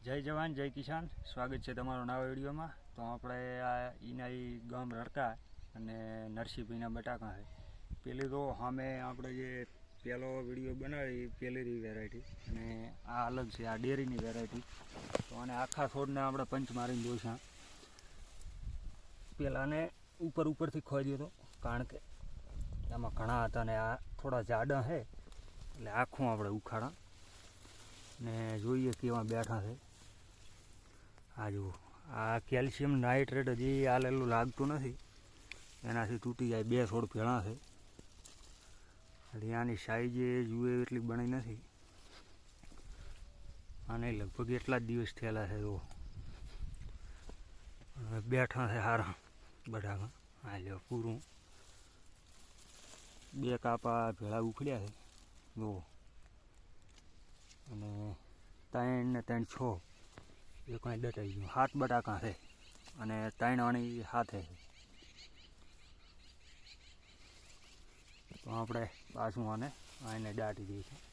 જય જવાન, જય કિસાન. સ્વાગત છે તમારો નવા વિડીયોમાં. તો આપણે આ ઈનાઈ ગામ રડકા અને નરસિંહભાઈના બટાકા છે. પેલી તો સામે આપણે જે પહેલો વીડિયો બનાવી એ પેલીની વેરાયટી અને આ અલગ છે, આ ડેરીની વેરાયટી તો આને આખા છોડને આપણે પંચ મારીને જોઈશું. પેલાને ઉપર ઉપરથી ખોઈ દીધો કારણ કે આમાં ઘણા હતા ને આ થોડા જાડા છે. એટલે આખું આપણે ઉખાડા. ને જોઈએ કેવા બેઠા છે. આ જુઓ, આ કેલ્શિયમ નાઇટ્રેટ હજી આલેલું લાગતું નથી. એનાથી તૂટી જાય, બે છોડ ભેળા છે. એટલે આની સાઈઝ જુએ એટલી બની નથી. અને લગભગ એટલા જ દિવસ થયેલા છે, જુઓ. બેઠા છે હારા બધામાં. આ લ્યો, પૂરું. બે કાપા ભેળા ઉખડ્યા છે, જુઓ. અને ત્રણ ને ત્રણ છ એ કંઈ દટાઈ ગયું હાથ બટાકા છે અને ત્રણ હાથે છે. તો આપણે પાછું આને આને દાટી દઈશું.